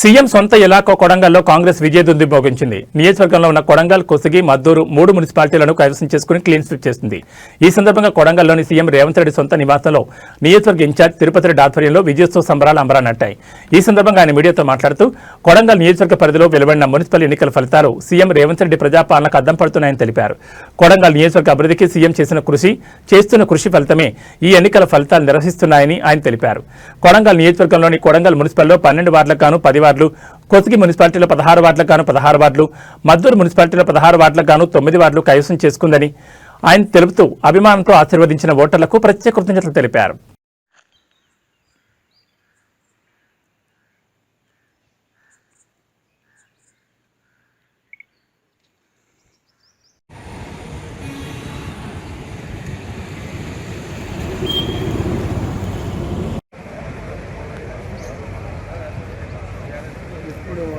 CM సొంత ఇలాఖా కొడంగల్లో కాంగ్రెస్ విజయదుంది భోగించింది. నియోజకవర్గంలో ఉన్న కొడంగల్ కొసగి మద్దూరు మూడు మున్సిపాలిటీలను కైవసం చేసుకుని క్లీన్ స్వీప్ చేసింది. ఈ సందర్భంగా కొడంగల్లోని సీఎం రేవంత్ రెడ్డి సొంత నివాసంలో నియోజకవర్గ ఇన్ఛార్జ్ తిరుపతి రెడ్డి ఆధ్వర్యంలో విజయోత్సవ సంబరాలు అంబరానట్టాయి ఈ సందర్భంగా ఆయన మీడియాతో మాట్లాడుతూ కొడంగల్ నియోజకవర్గ పరిధిలో వెలువడిన మున్సిపల్ ఎన్నికల ఫలితాలు సీఎం రేవంత్ రెడ్డి ప్రజాపాలనకు అద్దం పడుతున్నాయని తెలిపారు. కొడంగల్ నియోజకవర్గ అభివృద్ధికి సీఎం చేసిన కృషి చేస్తున్న కృషి ఫలితమే ఈ ఎన్నికల ఫలితాలు నిర్వహిస్తున్నాయని ఆయన తెలిపారు. కొడంగల్ నియోజకవర్గంలోని కొడంగల్ మున్సిపల్లో పన్నెండు వార్డులకు గాను పది వార్డులు కొసగి మున్సిపాలిటీలో పదహారు వార్డులకు గాను పదహారు వార్డులు మద్దూరు మున్సిపాలిటీలో పదహారు వార్డులకు గాను తొమ్మిది వార్డులు కైవసం చేసుకుందని ఆయన తెలుపుతూ అభిమానంతో ఆశీర్వదించిన ఓటర్లకు ప్రత్యేక కృతజ్ఞతలు తెలిపారు.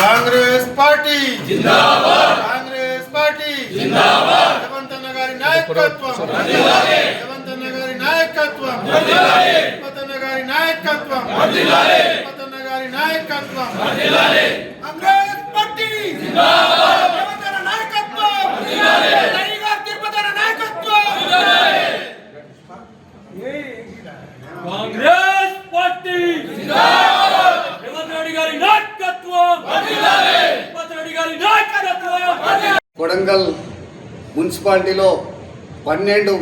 Congress party. జిందాబాద్. Congress party. జిందాబాద్. రేవంత్ అన్న గారి నాయకత్వం. రేవంత్ అన్న గారి నాయకత్వం. రేవంత్ అన్న గారి నాయకత్వం. రేవంత్ అన్న గారి నాయకత్వం కాంగ్రెస్ పార్టీ జిందాబాద్ రేవంత్ అన్న నాయకత్వం జిందాబాద్ తిరుపతి అన్న నాయకత్వం కాంగ్రెస్ పార్టీ రేవంత్ రెడ్డి గారి నాయకత్వం రేవంత్ రెడ్డి గారి నాయకత్వం కొడంగల్ మున్సిపాలిటీలో పన్నెండు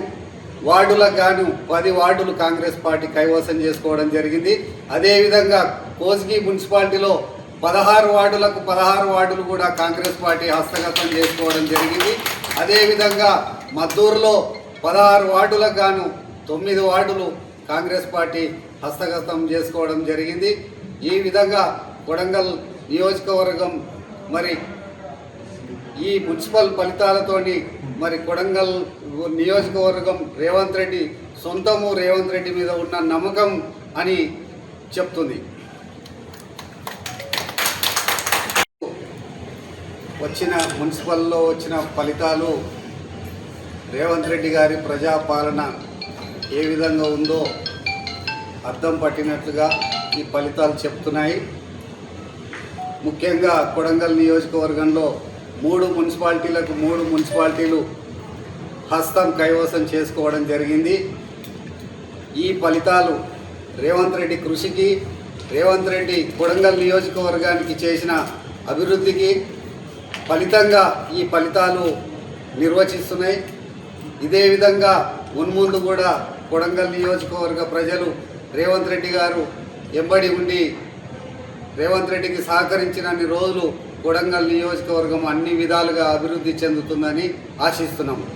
వార్డులకు గాను పది వార్డులు కాంగ్రెస్ పార్టీ కైవసం చేసుకోవడం జరిగింది. అదేవిధంగా కోస్గి మున్సిపాలిటీలో పదహారు వార్డులకు పదహారు వార్డులు కూడా కాంగ్రెస్ పార్టీ హస్తగతం చేసుకోవడం జరిగింది. అదేవిధంగా మద్దూరులో పదహారు వార్డులకు గాను తొమ్మిది వార్డులు కాంగ్రెస్ పార్టీ హస్తగతం చేసుకోవడం జరిగింది. ఈ విధంగా కొడంగల్ నియోజకవర్గం మరి ఈ మున్సిపల్ ఫలితాలతో మరి కొడంగల్ నియోజకవర్గం రేవంత్ రెడ్డి సొంతము రేవంత్ రెడ్డి మీద ఉన్న నమ్మకం అని చెప్తుంది. వచ్చిన మున్సిపల్లో వచ్చిన ఫలితాలు రేవంత్ రెడ్డి గారి ప్రజాపాలన ఏ విధంగా ఉందో అర్థం పట్టినట్లుగా ఈ ఫలితాలు చెప్తున్నాయి. ముఖ్యంగా కొడంగల్ నియోజకవర్గంలో మూడు మున్సిపాలిటీలకు మూడు మున్సిపాలిటీలు హస్తం కైవసం చేసుకోవడం జరిగింది. ఈ ఫలితాలు రేవంత్ రెడ్డి కృషికి రేవంత్ రెడ్డి కొడంగల్ నియోజకవర్గానికి చేసిన అభివృద్ధికి ఫలితంగా ఈ ఫలితాలు నిర్వచిస్తున్నాయి. ఇదే విధంగా మున్ముందు కూడా కొడంగల్ నియోజకవర్గ ప్రజలు రేవంత్ రెడ్డి గారు ఎంబడి ఉండి రేవంత్ రెడ్డికి సహకరించినన్ని రోజులు కొడంగల్ నియోజకవర్గం అన్ని విధాలుగా అభివృద్ధి చెందుతుందని ఆశిస్తున్నాము.